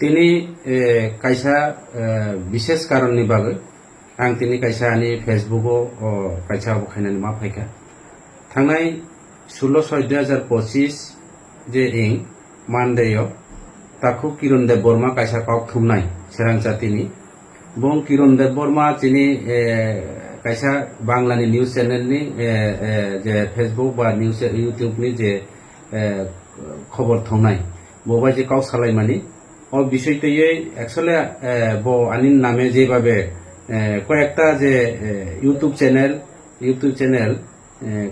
তিনি ए, कायसा ए, बिसेस कारननि बागै आं दिनै कायसा आंनि फेसबुकाव अ, कायसा बखायनानै मा फायखा थांनाय ষোলো ছয় দুই হাজার পঁচিশ যে ইং মানডেয় তাকু কিরণ দেব বর্মা কাইসা কাউক থুমনাই সেরাং জাতিনি বং কিরণ দেব বর্মা যিনি এ, কাইসা বাংলানি নিউজ চ্যানেলনি এ, এ, যে ফেসবুক বা নিউজ ইউটিউবনি যে এ, খবর থংনাই ববাই যে কাউ সালাইমানি ও ব আনির নামে যেভাবে কয়েকটা যে ইউটিউব চ্যানেল ইউটিউব চ্যানেল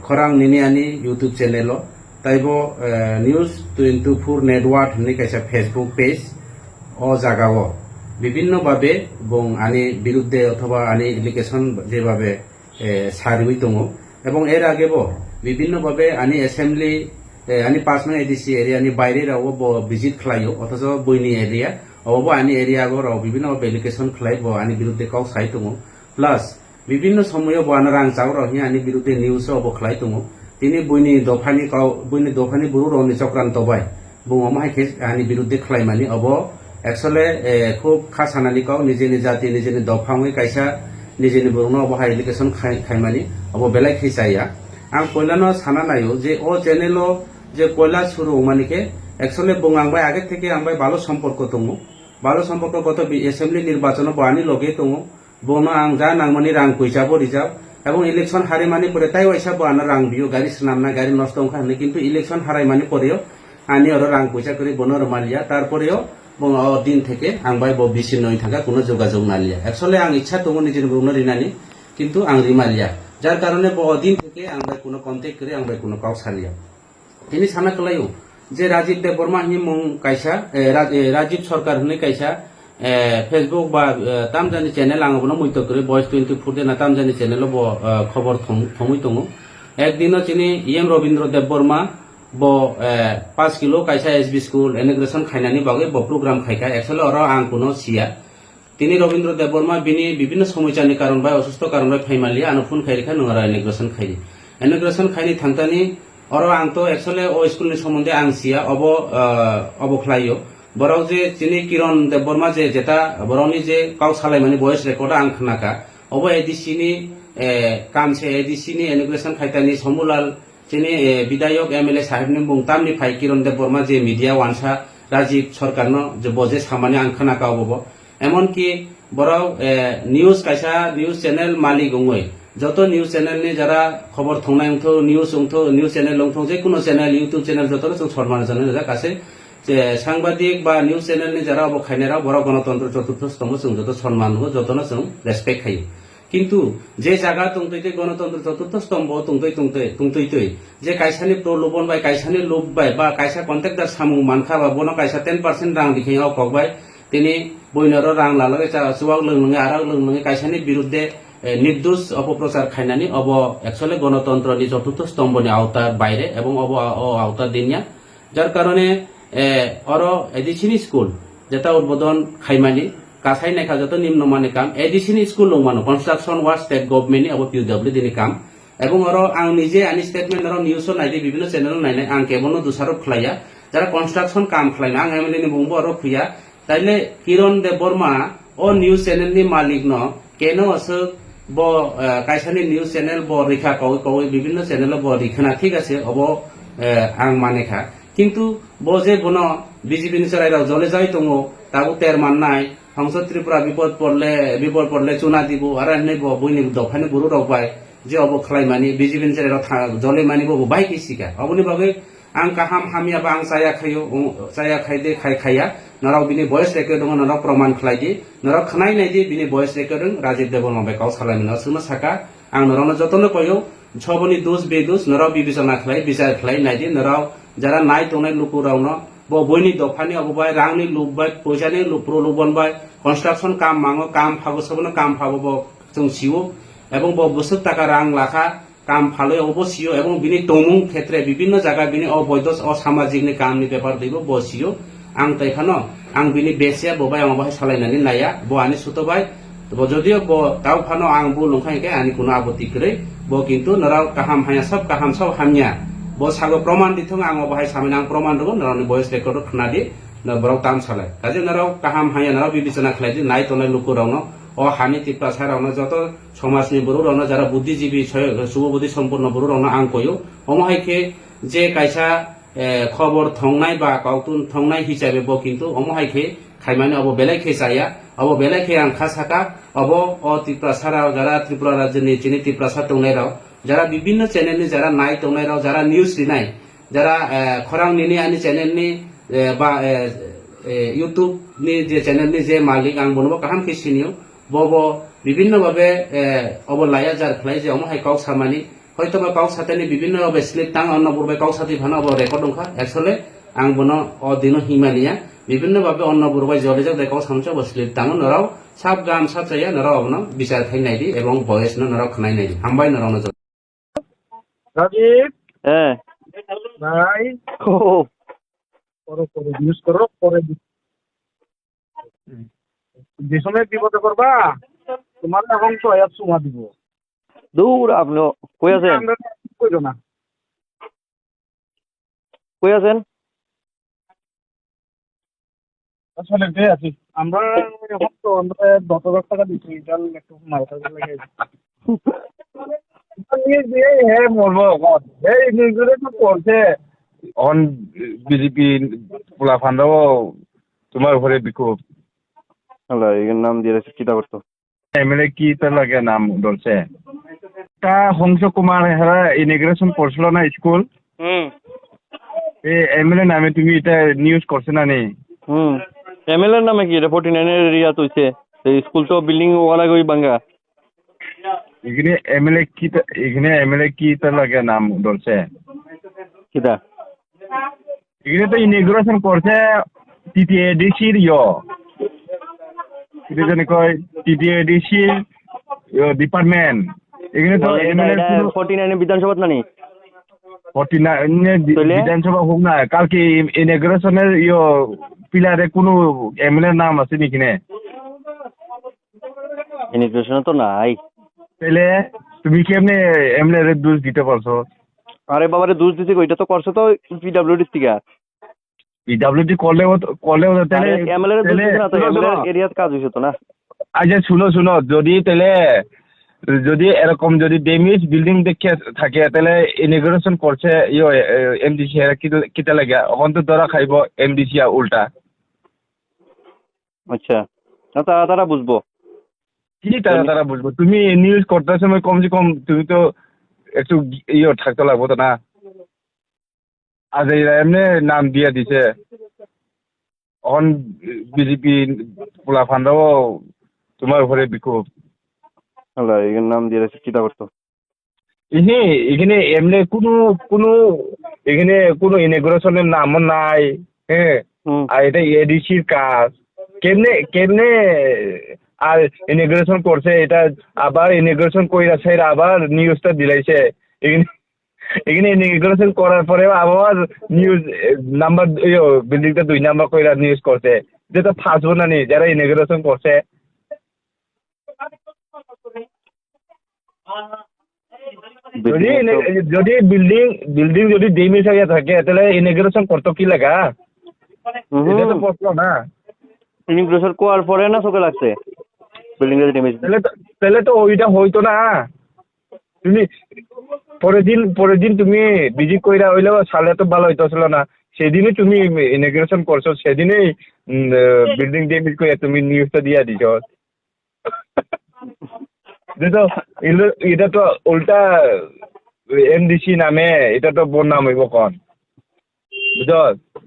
খরাং নিনিয়ানি ইউটিউব চ্যানেল তাইব নিউজ টুয়েন্টি ফোর নেটওয়ার্ক হনি কাইসা ফেসবুক পেজ ও জাগাও বিভিন্নভাবে এবং আনি বিরুদ্ধে অথবা আনি এপ্লিকেশন যেভাবে সার্ভি দङ এবং এর আগেব বিভিন্নভাবে আনি अनि पासमा एडिसी एरिया अनि बाहिरै अब भिजिट खालायो अथच बैनि एरिया अब अनि एरियाको र विभिन्न भेलिकेसन खालायो अनि विरुद्ध काउ साइ दङ प्लास বিভিন্ন সময়ে বানা রাং চাও রহি আনি বিরুদ্ধে নিউজ অবখলাই দङ তিনি বইনি দফানি কাউ বইনি দফানি বুরু রনি চক্রান্ত বাই বুমা মাইকে আনি বিরুদ্ধে খালাইমানি অব একচলে খুব খা সানানি কাউ নিজেনি জাতি নিজেনি দফাঙে কাইসা নিজেনি বুরুনো অব হাই এডুকেশন খাইমানি অব বেলাই খেসাইয়া আং। পয়লানো সানা নাইও যে ও চ্যানেলও যে কৈলাস সুরু মানে একচুয়ালি বঙ্গাংবাই আগে থেকে আমি ভালো সম্পর্ক দো ভালো সম্পর্ক গত এসেম্বলি নির্বাচন বানি লগে দো বনো আং যা নাংমানি রাং পয়সাবো রিজার্ভ এবং ইলেকশন হারে মানে পরে তাই ওইসা বানো রাং বিও গাড়ি সামনা গাড়ি নষ্ট ওখানে কিন্তু ইলেকশন হারাই মানে পরেও আনি আরও রাং পয়সা করে বনোর মালিয়া। তারপরেও দিন থেকে আং বাই বিচ্ছিন্ন হয়ে থাকা কোনো যোগাযোগ নালিয়া একচুয়ালি আং ইচ্ছা দো নিজের বনো রিনানি কিন্তু আং রিমালিয়া যার কারণে দিন থেকে আং বাই কোনো কন্টেক্ট করে, আং কোনো কাউ সালিয়া। ini sana kelayu যে রাজীব দেববর্মা হি মুং কাইসা রাজীব সরকার হুনি কাইসা ফেসবুক বা তামজানি চ্যানেল আঙ বনো মৈত করে বয়স টোয়েন্টি ফোর দিন তামজানি চ্যানেল ব খবর থমুই তঙু একদিন চিনি ইএম রবীন্দ্র দেববর্মা ব পাঁচ কিলো কাইসা এস বি স্কুল এনিগ্রেশন খাইনানি বাকে ব প্রোগ্রাম খাইকা একচুয়ালি অর আং কোনো সিয়া তিনি রবীন্দ্র দেববর্মা বিনি বিভিন্ন সমস্যানি কারণ বা অসুস্থ কারণ বা ফাইমালি আনো ফোন খাইরেখা নোংরা এনিগ্রেশন খাই এনিগ্রেশন খাইনি থাকতানি অর আং তো একচুয়ালি ও স্কুলনি সম্বন্ধে আং সিয়া অব অবখ্লাইও বরাও যে তিনি কিরণ দেববর্মা যে যেটা বরাवनि যে কাউ সালাইমানি ভয়েস রেকর্ড আং অব এডিসিনি কামছে এডিসিনি এনিগ্রেশন খাইতানি সমুলাল এ, বিধায়ক এম এল এ সাহেবনি বুংতামনি ফাই কিরণ দেববর্মা যে মিডিয়া ওয়ানসা রাজীব সরকারনো যে বজে সামানি আং অবব। এমনকি বড় নিউজ কাইসা নিউজ চ্যানেল মালিক উঙ্গই যত নিউজ চ্যানেল নিয়ে যারা খবর থংনাই অংথ নিউজ অংথ নিউজ চ্যানেল অংথ যে কোনো চ্যানেল ইউটিউব চ্যানেল যত রকম সম্মান জানানো যাক আছে। যে সাংবাদিক বা নিউজ চ্যানেল নিয়ে যারা অবখাইনেরা বড় গণতন্ত্র চতুর্থ স্তম্ভ সং যত সম্মান হোক যত না সং রেসপেক্ট খাই কিন্তু যে জায়গা তুংতৈতে গণতন্ত্র চতুর্থ স্তম্ভ তুংতৈ তুংতে তুংতৈতৈ যে কাইসানি প্রলোভন বাই, কাইসানি লোভ বাই, বা কাইসা কন্ট্রাক্টার সামু মানখা বা বন কাইসা টেন পার্সেন্ট রাং দিখাই হক বাই, তিনি বইনারও রাং লালগে চুয়াক লোক আর লোক কাইসানি বিরুদ্ধে নির্দোষ অপপ্রচার খাইনানি, অব একচুয়ালি গণতন্ত্রনি চতুর্থ স্তম্ভনি আওতার বাইরে এবং অব ও আওতার দিনিয়া যার কারণে অর এডিসিনি স্কুল যেটা উদ্বোধন খাইমানি, কাছাই নাইখা যত নিম্নমানি কাম এডিসিনি স্কুল লংমানো কনস্ট্রাকশন ওয়ার্ক স্টেট গভর্নমেন্টনি অব পিউ ডাব্লিউ দিনি কাম। এবং আরও আং নিজে আনি স্টেটমেন্ট আরও নিউজও নাইদি বিভিন্ন চ্যানেল নাইনাই আং কেবল দুসারক খালাইয়া যারা কনস্ট্রাকশন কাম খালাইনা আং এমএলএ বুংবো আরও খুইয়া, তাইলে কিরণ দেব বর্মা ও নিউজ চ্যানেল ni মালিক ন, কেন আসুক ব কাইসানি নিউজ চ্যানেল ব, রেখা কই কই বিভিন্ন চ্যানেল ব রেখানা ঠিক আছে অব আং মানে খা কিন্তু ব, যে বন, বিজেপি নিচরাই জলে যাই তঙ্গ তাবু তের মান্নাই সংসদ ত্রিপুরা বিপদ পড়লে বিপদ পড়লে চুনা দিব আর এনে বইনি দফানি গুরু রবাই যে অব খালাই মানি, বিজেপি নিচরাই জলে মানিব বাইক শিকা অবনি বাবে आं गाहाम हामियाबा आं जायाखैयो जायाखैदे खायखाया नराव बिनि भइस रेकर्डिं नराव प्रमान खालायदि नराव खोनायनायदि बिनि भइस रेकर्डिं राजीव देवल बेकाव सालायमोन सोंनो साका आं नरावनो जतन कयो ছবনি দোষ বেদোষ নরাও বিবেচনা খাই বিচার খাই নাই দি নরাও যারা নাই তনাই লুকুরাওন বইনি দফানি অববাই রাংনি লুববাই পয়সানি প্রলোভনবাই কনস্ট্রাকশন কাম মাঙো কাম ফাগো সবনো কাম ফাগো जों सियो এবং बबसो टाका रां लाखा কাম ফালো অবশ্যই, এবং বিনি তমুং ক্ষেত্রে বিভিন্ন জায়গা বিনি অবৈধ অসামাজিকনি কামনি ব্যাপার দিব, বসিও। আং তাইখানো আং বিনি বেসিয়া ববাই আমাবাই সালাইনানি নাইয়া, ব আনি সুতবাই যদিও ব তাও ফানো আং বু লংখাইকে আনি কোনো আপত্তি করে। ব কিন্তু নরাও কাহাম হাইয়া, সব কাহাম সব হামিয়া। ব সাগো প্রমাণ দিথং আং বাহাই সামিনা, আং প্রমাণ দङ নরানি ভয়েস রেকর্ড খানাদি borok tam salai kaje narok kaham haya narok bibicana khlai di nai tonai luku rokno ও হানি তিপ্রা সারানো যত সমাজনি বড়ু রনো যারা বুদ্ধিজীবী শুভবুদ্ধি সম্পন্ন বড়ু রনো আং কয়ো অমহাইকে যে কাইসা খবর থংনাই বা কাউতুন থংনাই হিসাবে ব কিন্তু অমহাইকে খাইমানে অব বেলাই খে চাইয়া অব বেলাই খে আং খাসাকা অব অ ত্রিপুরা সারাও যারা ত্রিপুরা রাজ্যনি চিনি ত্রিপুরা সার টংনাই রাও যারা বিভিন্ন চ্যানেলনি যারা নাই টংনাই রাও যারা নিউজ নাই। যারা খরাং নিনি আনি চ্যানেলনি এ, বা ইউটিউব নি যে চ্যানেলনি যে মালিক আং বনব কাহাম কে সিনিও বব বিভিন্ন ভাবে অব লাইয়া যার খেলাই যে অমহাই কাউ সামানি হয়তো বা কাউ সাথে বিভিন্ন ভাবে স্লিপ টাং অন্য পূর্বে কাউ সাথে ভানো অব রেকর্ড দংখা একচলে আং বন অ দিন হিমানিয়া বিভিন্ন ভাবে অন্য পূর্বে জলে যাক দেখাও সামচ অব স্লিপ টাং নরাও সাব গাম সাব চাইয়া নরাও অবন বিচার খাই নাই দি এবং বয়স নরাও খানাই নাই দি হামবাই নরাও নজর রাজীব হ্যাঁ ভাই ও করো করো ইউজ করো পরে যে সময় বিপদে করবা তোমার এখন তো এক সুমা দিব। দূর আপনি কই আছেন? কইরো না। কই আছেন? আসলে বে আছি আমরা এখন তো আমরা দশ হাজার টাকা দিচ্ছি এটার একটু মাথা লাগে। নিয়ে হে মরবো এই নিউজে তো পড়ছে অন বিজেপি পোলা ফান্ডাও তোমার ঘরে বিক্ষোভ। আল্লাহ এর নাম দিয়ে রাখছি চিন্তা করতো। এমএলএ কি তার লাগে নাম ধরছে তা হংস কুমার হেরা ইমিগ্রেশন করছিল না স্কুল হুম। এই এমএলএ নামে তুমি এটা নিউজ করছে না নি? হুম। এমএলএর নামে কি এটা ফোর্টি নাইনের এরিয়া তুইছে এই স্কুল তো বিল্ডিং ওয়ালা গই বাঙ্গা এখানে এমএলএ কি তা- এখানে এমএলএ কি তার লাগে নাম ধরছে কিটা এখানে তো ইমিগ্রেশন করছে টিটিএডিসির ইয়। এটা জানি কয় টিটিএডিসির ডিপার্টমেন্ট এখানে তো এমএলএ ফোর্টি নাইনের বিধানসভা নাইন তাহলে? বিধানসভা হোক না কালকে ইমিগ্রেশনের ইয় পিলারে কোনো এমএলএ নাম আছে নাকি নে ইমিগ্রেশনে তো নাই। তাহলে তুমি কেমনে এমএলএ এর দোষ দিতে পারছ? আরে বাবারে দোষ দিতে ওইটা তো করছে তো পিডব্লিউডি থেকে। করলেও তো- করলেও তো। এরিয়াত কাজ হইছে না? আচ্ছা শুনো শুনো। যদি তাহলে যদি এরকম যদি ড্যামেজ বিল্ডিং দেখে থাকে তাহলে ইনিগ্রেশন করছে ইয়ে এমডিসি কিতা- লাগে? তো ধরা খাইব এমডিসি উল্টা। আচ্ছা। তারা তারা বুঝব। কি তারা তারা বুঝব? তুমি নিউজ করতে সময় কমসে কম তুমি তো একটু ইয়ে থাকতে লাগবো তো না? আজ এরা এমনি নাম দিয়ে দিছে অন বিজেপি পোলা ফান্ডাও তোমার ঘরে বিক্ষোভ আল্লাহ এর নাম দিয়ে রাখছি চিন্তা করতো এখানে এখানে এমনি কোনো কোনো এখানে কোনো ইনিগ্রেশনের নামও নাই হ্যাঁ আর এটা এডিসির কাজ। কেমনে কেমনে আর ইনিগ্রেশন করছে এটা আবার ইনিগ্রেশন কইরা আবার নিউজটা দিলাইছে। এখানে এখানে ইনিগ্রেশন করার পরে আবার নিউজ নাম্বার বিল্ডিংটা দুই নাম্বার কইরা নিউজ করছে। যেটা ফাঁসবো না নি যারা করছে। যদি যদি বিল্ডিং বিল্ডিং যদি ডেমেজ হয়ে থাকে তাহলে ইনিগ্রেশন করতো কি লাগা? এটা তো প্রশ্ন না। ইমিগ্রেশন কোয়ার পরে না চোখে লাগছে? বিল্ডিং তাহলে তাহলে তো ওইটা হইতো না। তুমি পরের দিন পরের দিন তুমি ভিজিট কইরা হইলেও সালে তো ভালো হইতেছিল না। সেদিনই তুমি ইনিগ্রেশন করছ সেদিনই বিল্ডিং ড্যামেজ করে তুমি নিউজটা দিয়া দিছ। এগুলো- এটা তো উল্টা এমডিসি নামে এটা তো বোন নাম হইব কন। বুঝছ?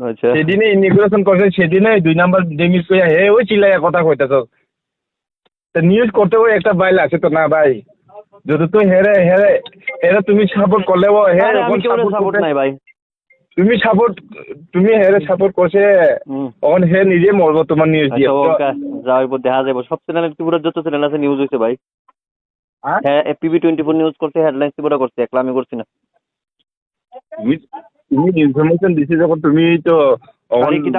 আচ্ছা। সেদিনে ইমিগ্রেশন করছে সেদিনে দুই নাম্বার ডেমিজ করে হে ওই চিল্লাইয়া কথা কইতেছ। তা নিউজ করতে একটা বাইল আছে তো না ভাই যদি তো হেরে হেরে হেরে তুমি সাপোর্ট করলেও হে আরে আমি কেউ সাপোর্ট নাই ভাই। তুমি সাপোর্ট তুমি হেরে সাপোর্ট করছে তখন হে নিজে মরবো তোমার নিউজ দিয়ে। আচ্ছা ওকে দেখা যাব। সব চ্যানেল ত্রিপুরার যত চ্যানেল আছে নিউজ হইছে ভাই। হ্যাঁ? হ্যাঁ পিবি টোয়েন্টি ফোর নিউজ করছে হেডলাইন ত্রিপুরা করছে একলা আমি করছি না। তুমি তুমি ইনফরমেশন দিছে যখন তুমি তো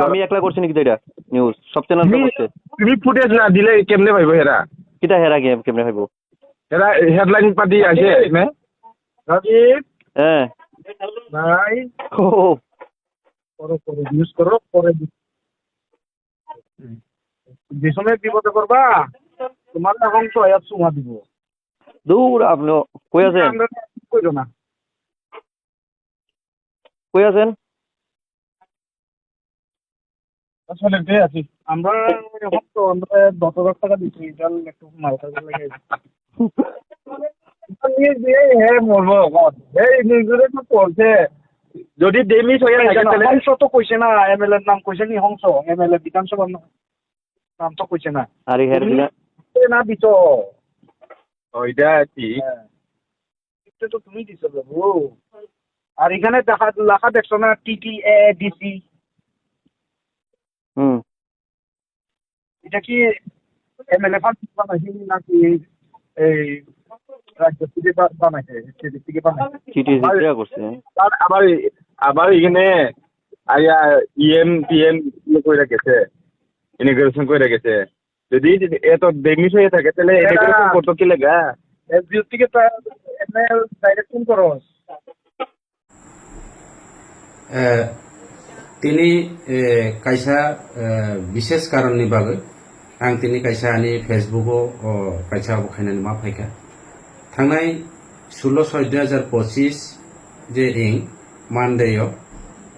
আমি একলা করছি নাকি এটা নিউজ সব চ্যানেল করছে। তুমি ফুটেজ না দিলে কেমনে পাইব হেরা? কিটা হেরা গেম কেমনে হইব হেডলাইন পাতি আছে রাজীব হ্যাঁ। ভাই। ও। করো করো ইউজ করো পরে যে সময় বিপদে করবা তোমার এখন ছয়াত চুমা দিব। দূর আপনি কই আছেন? কইরো না। কই আছেন? আসলে কে আছি আমরা এখন তো আমরা দশ হাজার টাকা দিচ্ছি এটার একটু মালকা লাগে নিয়ে হ্যাঁ মরবো এই নিজেরে তো করছে যদি ডেমিস হয়ে থাকে তাহলে? হংস তো কইছে না এমএলএ নাম কইছে নি হংস এমএলএ বিধানসভার নাম তো কইছে না। আরে হ্যাঁ না দিছ। ওইটা ঠিক। হ্যাঁ। তো তুমি দিছো বাবু। আর এখানে দেখা লেখা দেখছ না টিটি এ ডিসি হুম। এটা কি এমএলএ ফান্ড বানাইছে নাকি এই রাজ্য থেকে বানাইছে? সিটি থেকে বানাইছে? সিটি আবার আবার এখানে আয়া ইএম পিএম ইনিগ্রেশন যদি এত ডেমিস হয়ে থাকে তাহলে ইনিগ্রেশন করতে কি লাগা? এসডিও থেকে এমএ ডাইরেক্ট করো। তিনি কাইসা বিশেষ কারণ নিভাবে आं दिनै कायसानि फेसबुकआव कायसा बखायनानै मा फायखा थांनाय ষোলো ছয় দুই হাজার পঁচিশ যে ইং मान्डेयाव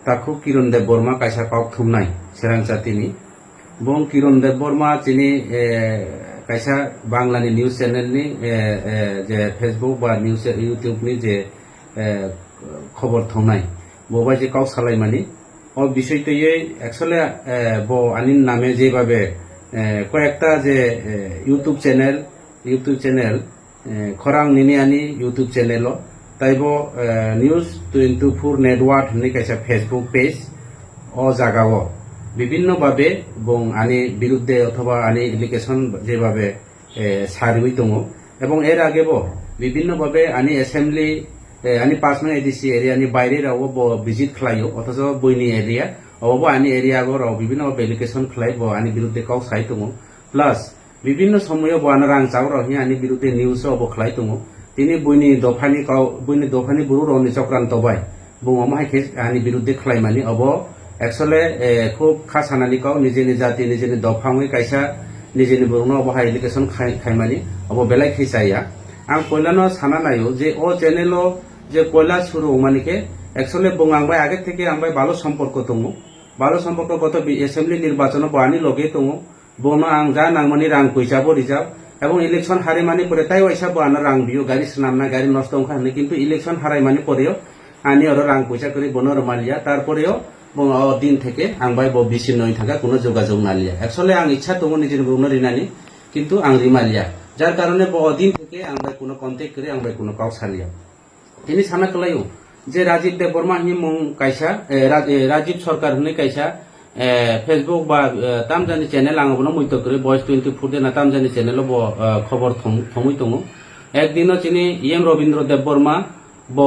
তাকু কিরণ দেব বর্মা কাইসা পাওক থুমনাই সেরাংচা তিনি বং কিরণ দেব বর্মা তিনি কাইসা বাংলানি নিউজ চ্যানেলনি যে ফেসবুক বা নিউজ ইউটিউবনি যে খবর থংনাই ববা যে কাউ সালাই মানি ও বিষয়টিয়ে অ্যাকচুয়ালি ব আনিন নামে যেভাবে কয়েকটা যে ইউটিউব চ্যানেল ইউটিউব চ্যানেল খরাং নিনি আনি ইউটিউব চ্যানেল তাইব নিউজ টুয়েন্টি ফোর নেটওয়ার্ক হনি কাইসা ফেসবুক পেজ ও জাগাও বিভিন্নভাবে এবং আনি বিরুদ্ধে অথবা আনি এপ্লিকেশন যেভাবে এ, সারিবই দङ এবং এর আগেব বিভিন্নভাবে আনি এসেম্বলি আনি পাঁচমান এডিসি এরিয়ানি বাইরে রাও ব ভিজিট খালাयो অথচ বইনি এরিয়া अब आनी एरिया गएर विभिन्न बेलिकेसन खलाइब आनी विरुद्ध कौ खाइ दङ प्लस विभिन्न समय बान रां चाउर हि आनी विरुद्ध न्यूज अब खलाइ दङ তিনি বইনি দফানি কাউ বইনি দফানি বুরু রনি চক্রান্ত বাই বুমা মাইকে আনি বিরুদ্ধে খালাইমানি অব। একচলে খুব খা সানানি কাউ নিজেনি জাতি নিজেনি দফাঙে কাইসা নিজেনি বুরুনো অব হাই এডুকেশন খাইমানি অব বেলাই খেসাইয়া আং। পয়লানো সানা নাইও যে ও চ্যানেলও যে পয়লা শুরু মানিকে একচলে বঙ্গাং বাই আগের থেকে আমি ভালো সম্পর্ক তঙ্গু ভালো সম্পর্ক গত এসেম্বলি নির্বাচন বানি লগে দङ বনো আং যা নাংমানি রাং পয়সাবো রিজার্ভ এবং ইলেকশন হারিমানি পরে তাই ওইসা বানা রাং বিও গাড়ি স্নামনা গাড়ি নষ্ট ওখানে কিন্তু ইলেকশন হারাইমানি পরেও আনি ওর রাং পয়সা করে বনর মালিয়া তারপরেও দিন থেকে আং বাই ব বিচ্ছিন্ন হয়ে থাকা কোনো যোগাযোগ নালিয়া একচুয়ালি আং ইচ্ছা দङ নিজের বুনো রিনানি কিন্তু আং রিমালিয়া যার কারণে দিন থেকে আং বাই কোনো কন্টেক্ট করে আং বাই কোনো কাউ সালিয়া তিনি সানা কলাইও যে রাজীব দেব বর্মা, হি মুং কাইসা রাজীব সরকার হুনি কাইসা ফেসবুক বা তামজানি চ্যানেল আঙ বনো মৈত করে বয়স টোয়েন্টি ফোর দিনা তামজানি চ্যানেল ব খবর থমুই তঙু একদিন চিনি ইএম রবীন্দ্র দেব বর্মা ব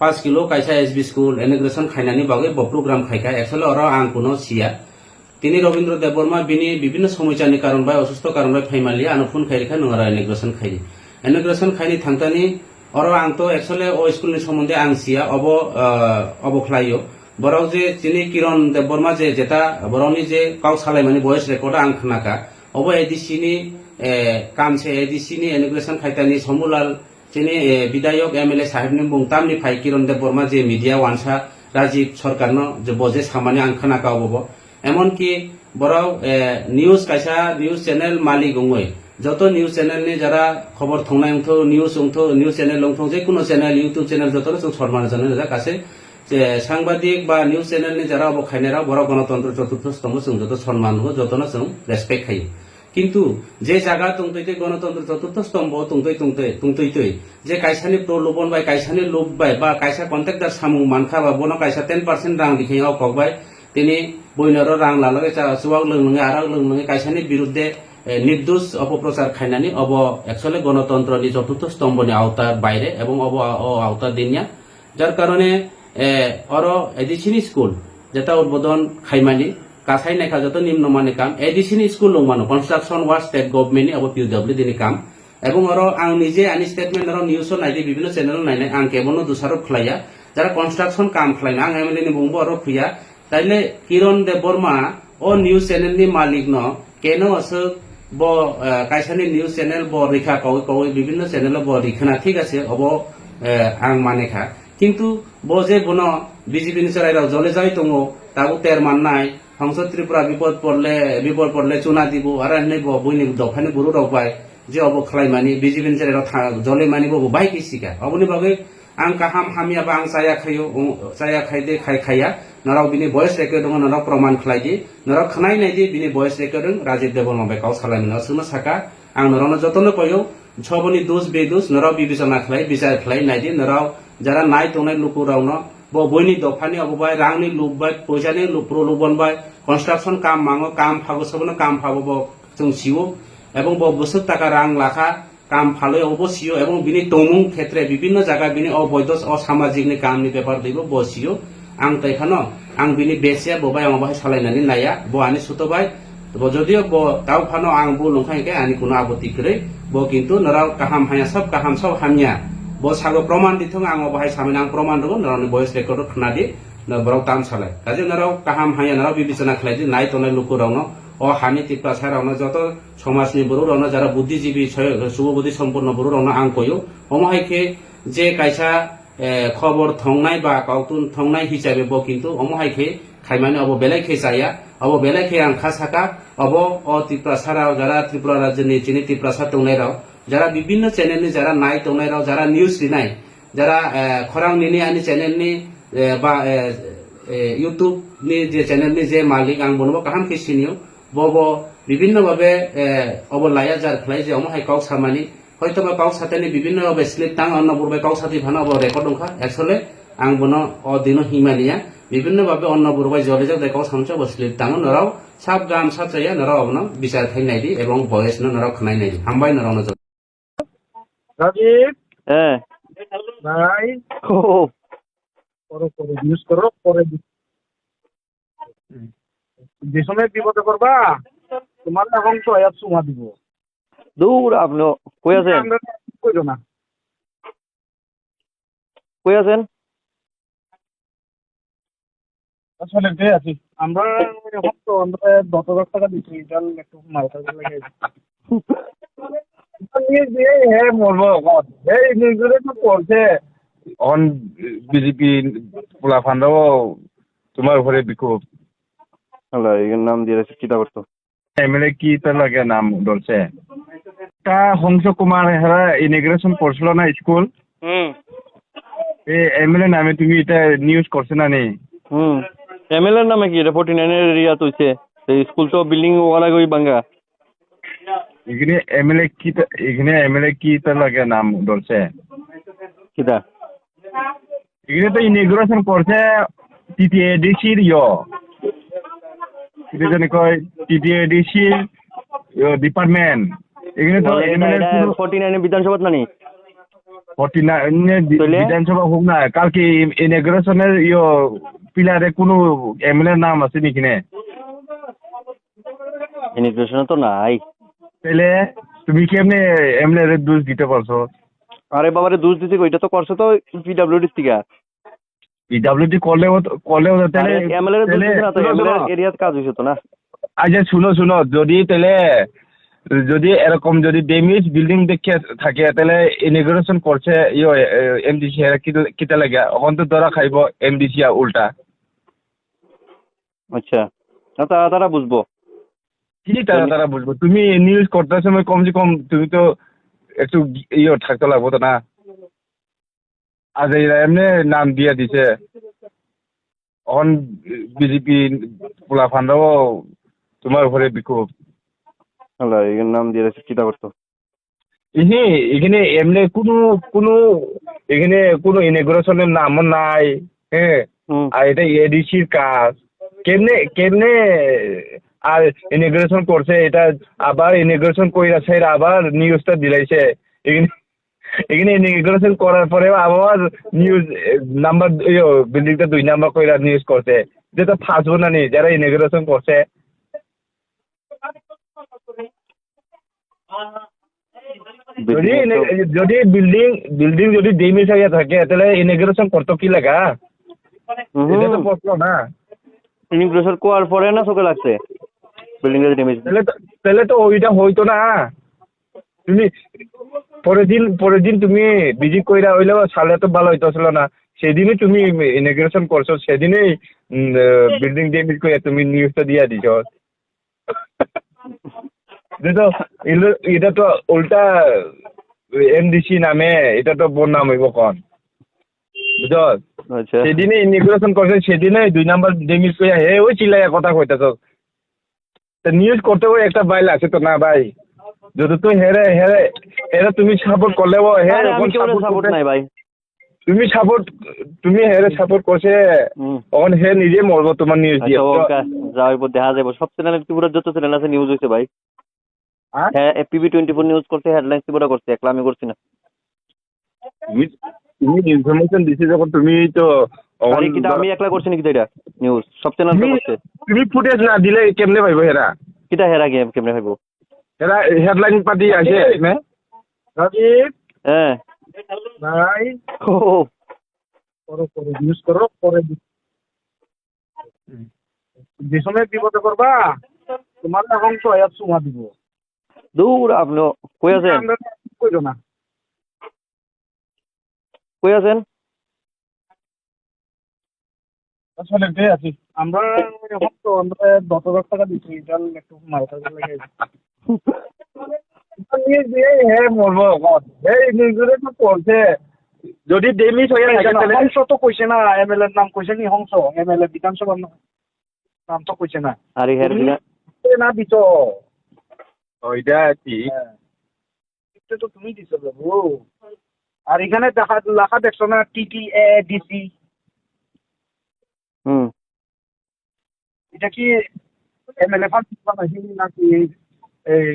পাঁচ কিলো কাইসা এস বি স্কুল এনিগ্রেশন খাইনানি বাকে ব প্রোগ্রাম খাইকা একচুয়ালি অর আং কোনো সিয়া তিনি রবীন্দ্র দেব বর্মা বিনি বিভিন্ন সমস্যানি কারণ বা অসুস্থ কারণ বা ফাইমালি আনো ফোন খাইলিখা নোংরা এনিগ্রেশন খাই এনিগ্রেশন খাইনি থাংতানি অর আংতো আসলে ও স্কুল সম্বন্ধে আংসিয়া, অব অবখলাইও বরং যে চিনি কিরণ দেববর্মা যে যেটা বরংনি যে কাউ সালাই মানে বয়স রেকর্ড আং অব এদি কামছে, এদি চিনি খাইতানি। সমুলাল চিনি বিধায়ক এম এল এ সাহেবনি বুংতামনি ফাই কিরণ দেববর্মা যে মিডিয়া ওয়ানসা রাজীব সরকার যে বজে সামানি আং খানাকা অবব। এমনকি বরং নিউজ কাইসা, নিউজ চ্যানেল মালিক গঙ্গই যত নিউজ চ্যানেল নিয়ে যারা খবর থংনাই অংথ নিউজ অংথ নিউজ চ্যানেল অংথ যে কোনো চ্যানেল ইউটিউব চ্যানেল যত রকম সম্মান জানানো যা কাছে। যে সাংবাদিক বা নিউজ চ্যানেল নিয়ে যারা অবখাইনেরা, বড় গণতন্ত্র চতুর্থ স্তম্ভ সং যত সম্মান হোক যত না সং রেসপেক্ট খাই কিন্তু যে জায়গা তুংতৈতে গণতন্ত্র চতুর্থ স্তম্ভ তুংতৈ তুংতে তুংতৈতৈ যে কাইসানি প্রলোভন বাই, কাইসানি লোভ বাই, বা কাইসা কন্ট্রাক্টার সামু মানখা বা বনো, কাইসা টেন পার্সেন্ট রাং দিখে অকক বাই, তিনি বইনারও রাং লালগে চুয়াক লোক আর লোক কাইসানি বিরুদ্ধে নির্দোষ অপপ্রচার খাইনানি, অব একচুয়ালি গণতন্ত্রনি চতুর্থ স্তম্ভনি আওতার বাইরে এবং অব ও আওতা দিনিয়া যার কারণে অর এডিসিনি স্কুল যেটা উদ্বোধন খাইমানি, কাছাই নাইখা যত নিম্নমানি কাম এডিসিনি স্কুল লংমানো কনস্ট্রাকশন ওয়ার্ক স্টেট গভর্নমেন্টনি অব পিউ ডাব্লিউ দিনি কাম। এবং অর আং নিজে আনি স্টেটমেন্ট অর নিউজও নাইদি বিভিন্ন চ্যানেল নাইনাই আং কেবলনো দুসারক খালাইয়া যারা কনস্ট্রাকশন কাম খালাইনা, আং এমএলএ নি বুংবো অর খুইয়া তাইলে কিরণ দেব Varma o news channel ni malik no keno asuk eh, kaisani news channel bo rikha kawi kawi বিভিন্ন channel bo rikhana ঠিক আছে অব আং মানে খা কিন্তু ব যে বন বিজেপি নিচরাই জলে যাই দङ তাবো তের মাননাই সংসদ ত্রিপুরা বিপদ পড়লে বিপদ পড়লে চুনা দিব আর এনে ব বইনি দফানি বুরু রবাই যে অব খালাইমানি বিজেপি নিচরাই জলে মানিব বাই কি শিকা। অবনি বাগে आं गाहाम हामियाबा आं जायाखैयो जायाखैदे खायखाया नराव बिनि भइस रेकर्ड दङ नराव प्रमाण खालायदि नराव खानाय नायदि बिनि भइस रेकर्ड दङ राजीव देवल माबाय काउ सालायनो सुनो साका आं नरावनो जतनो पयो छबनि दोष बेदोष नराव बिबिचना खालाय बिचार खालाय नायदि नराव যারা নাই তনাই লুকু রাউনো ব বইনি দফানি অববাই রাংনি লুববাই পয়সানি লুপ্রো লুবনবাই কনস্ট্রাকশন কাম মাঙো কাম ফাগো সবনো কাম ফাগো ব जों সিও এবং ব বছর টাকা রাং লাখা কাম ফালো অবশ্যিও এবং বিনি তমুং ক্ষেত্রে বিভিন্ন জায়গায় বিনি অবৈধ অসামাজিকনি কামনি ব্যাপার দিব বসিও আং তাইখানো আং বিনি বেসিয়া ববাই আমাবাই সালাইনানি নাইয়া, ব আনি সুতবাই যদিও ব তাও ফানো আং বু লংখাইকে আনি কোনো আপত্তি করে। ব কিন্তু নরাও কাহাম হায়া সব, কাহাম সব হামিয়া। ব সাগো প্রমাণ দিথং আং বাহাই সামিন আং প্রমাণ দङ নরানি ভয়েস রেকর্ড খানাদি বরাও তাম সালাই। কাজে নরাও কাহাম হায়া নরাও বিবেচনা খালাইদি নাই তনাই লুকু হানি তিপ্রা সারাউনো যত সমাজনি বড় রাউনো যারা বুদ্ধিজীবী শুভবুদ্ধি সম্পন্ন রাউনো আং কইও অমহাইকে যে কাইসা খবর থংনাই বা কাউতুন থংনাই হিসাবে ব কিন্তু অমহাইকে খাইমানে অব বেলাইখে যাইয়া অব বেলাইখে আং খাসাকা অব অ ত্রিপুরা সারাও যারা ত্রিপুরা রাজ্যনি চিনি ত্রিপুরা সার টংনাইরাও যারা বিভিন্ন চ্যানেলনি যারা নাই টংনাইরাও যারা নিউজ নাই যারা খরাং নিনি আনি চ্যানেলনি এ, বা ইউটিউব নি যে চ্যানেলনি যে মালিক আং বনব কাহাম কিসিনিও বব বিভিন্ন ভাবে অব লায়া যার খালাই যে অমহাই কাউ সামানি হয়তো বা কাউ সাথে বিভিন্ন ভাবে স্লিপ টাং অন্য পূর্বে কাউ সাথে ভানো অব রেকর্ড দংখা একচলে আং বন অ দিন হিমানিয়া বিভিন্ন ভাবে অন্য পূর্বে জলে যাও দেখাও সামচ অব স্লিপ টাং নরাও সাব গাম সাব চাইয়া নরাও অবন বিচার খাই নাইদি এবং ভয়েস নরাও খানাই নাইদি হামবাই নরাও নজর রাজীব হ্যাঁ ভাই ও করো করো ইউজ করো পরে যে সময় বিপদে করবা তোমার এখন তো আয়াত সুমা দিব। দূর আপনি কই আছেন? কইরো না। কই আছেন? আসলে কে আছি আমরা এখন তো আমরা দশ হাজার টাকা দিচ্ছি এটা একটু মাথা লাগে হ্যাঁ মরবো এই নিউজে তো পড়ছে অন বিজেপি পোলা ফান্ডাও তোমার ঘরে বিক্ষোভ। আল্লাহ এর নাম দিয়ে রাখছি চিন্তা করতো। এমএলএ কি তার লাগে নাম ধরছে তা হংস কুমার হেরা ইমিগ্রেশন করছিল না স্কুল? হুম। এই এমএলএ নামে তুমি এটা নিউজ করছে না নি? হুম। এমএলএর নামে কি? এটা ফোর্টি নাইনের এরিয়া তুইছে স্কুল তো বিল্ডিং ওয়ালা গই বাঙ্গা এখানে এমএলএ কি তা- এখানে এমএলএ কি তার লাগে নাম ধরছে কিটা এখানে তো ইমিগ্রেশন করছে টিটিএডিসির ইয়। এটা জানি কয় টিটিএডিসির ডিপার্টমেন্ট। এখানে তো এমএলএ ফোর্টি নাইনের বিধানসভাত নানি? ফর্টি নাইন তাহলে? বিধানসভা হোক না কালকে ইমিগ্রেশনের ইয় পিলারে কোনো এমএলএ নাম আছে নাকি নে ইমিগ্রেশনে তো নাই। তাহলে তুমি কেমনে এমএলএ এর দোষ দিতে পারছ? আরে বাবারে দোষ দিতে কই, এটা তো করছে তো পিডব্লিউডি থেকে। করলেও তো- করলেও তো। এরিয়াত কাজ হইছে না। আচ্ছা শুনো শুনো যদি তাহলে যদি এরকম যদি ড্যামেজ বিল্ডিং দেখে থাকে তাহলে ইনিগ্রেশন করছে ইয়ে এমডিসি কিতা লাগে? এখন তো ধরা খাইব এমডিসি উল্টা। আচ্ছা তারা তারা বুঝব। কি তারা তারা বুঝব? তুমি নিউজ করতে সময় কমসে কম তুমি তো একটু ইয়ে থাকতে লাগবো তো না? আজ এরা এমনি নাম দিয়ে দিছে। এখন বিজেপি পোলা ফান্ডাও তোমার ঘরে বিক্ষোভ এর নাম দিয়ে করতো এখানে এখানে এমনি কোনো কোনো এখানে কোনো ইনিগ্রেশনের নামও নাই হ্যাঁ আর এটা এডিসির কাজ। কেমনে কেমনে আর ইমিগ্রেশন করছে এটা আবার ইমিগ্রেশন কইরা আবার নিউজটা দিলাইছে। এখানে এখানে ইমিগ্রেশন করার পরে আবার নিউজ নাম্বার বিল্ডিংটা দুই নাম্বার কইরা নিউজ করছে। যেটা ফাঁসবো না নি যারা ইমিগ্রেশন করছে। যদি যদি বিল্ডিং বিল্ডিং যদি ডেমেজ হয়ে থাকে তাহলে ইমিগ্রেশন করতো কি লাগা? এটা তো প্রশ্ন না। ইমিগ্রেশন কোয়ার পরে না চোখে লাগছে? বিল্ডিং তাহলে তাহলে তো ওইটা হইতো না। তুমি পরের দিন পরের দিন তুমি ভিজিট কইরা হইলেও সালে তো ভালো হইতেছিল না। সেদিনই তুমি ইনগ্রেশন করছ সেদিনই বিল্ডিং ড্যামেজ করে তুমি নিউজটা দিয়া দিছ। এলো- এটা তো উল্টা এমডিসি নামে এটা তো বন্যাম হইব কন। বুঝছ? আচ্ছা। সেদিনে ইমিগ্রেশন করছে সেদিনে দুই নাম্বার ডেমিজ করে হে ওই চিল্লাইয়া কথা কইতেছ। তা নিউজ করতে একটা বাইল আছে তো না ভাই যদি তুই হেরে হেরে হেরে তুমি সাপোর্ট করলেও হে আরে আমি কেউ সাপোর্ট নাই ভাই। তুমি সাপোর্ট তুমি হেরে সাপোর্ট করছে তখন হে নিজে মরবো তোমার নিউজ দিয়ে। আচ্ছা ওকে দেখা যাব। সব চ্যানেল যত চ্যানেল আছে নিউজ হয়েছে ভাই। হ্যাঁ? হ্যাঁ পিবি টোয়েন্টি ফোর নিউজ করছে হেডলাইন ত্রিপুরা করছে একলা আমি করছি না। তুমি ইনফরমেশন দিছে যখন তুমি তো আমি একলা করছি নাকি এটা নিউজ সব চ্যানেল করছে। তুমি ফুটেজ না দিলে কেমনে পাইব হেরা? কিটা হেরা গেম কেমনে হইব হেরা হেডলাইন পাতি আছে না? রাজীব। হ্যাঁ। ভাই। ও। করো করো ইউজ করো পরে যে সময় বিপদে করবা। তোমার এখন ছয় হাত চুমা দিব। দূর আপনি কই আছেন? কই আছেন? আসলে কে আছি আমরা এখন তো আমরা দশ হাজার টাকা দিচ্ছি এটা একটু মাথা লাগে হে মরবো এই নিউজে তো পড়ছে যদি ডেমিস হয়ে থাকে তাহলে? হংস তো কইছে না এমএলএ এর নাম কইছে নি হংস। এমএলএ বিধানসভার নাম নাম তো কইছে না। আরে হের তুমি না দিছ। ওইটা ঠিক। হ্যাঁ। এটা তো তুমি দিছো বাবু। আর এখানে দেখা লেখা দেখছ না টিটি এ ডিসি হুম। এটা কি এমএলএ ফান্ড বানাইছে নাকি এই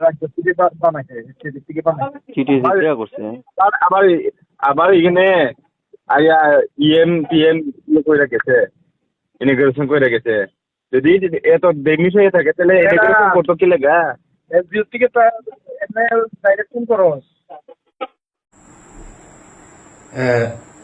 রাজ্য থেকে বানাইছে সেদিক থেকে বানাইছে? চিঠি জিজ্ঞাসা করছে। আর আবার আবার এখানে আয়া ইএম টিএম কইরা গেছে ইমিগ্রেশন কইরা গেছে। যদি এত ডেমিস হয়ে থাকে তাহলে ইমিগ্রেশন করতে কি লাগা? এসডিও থেকে ডাইরেক্ট ফোন করো। আহ,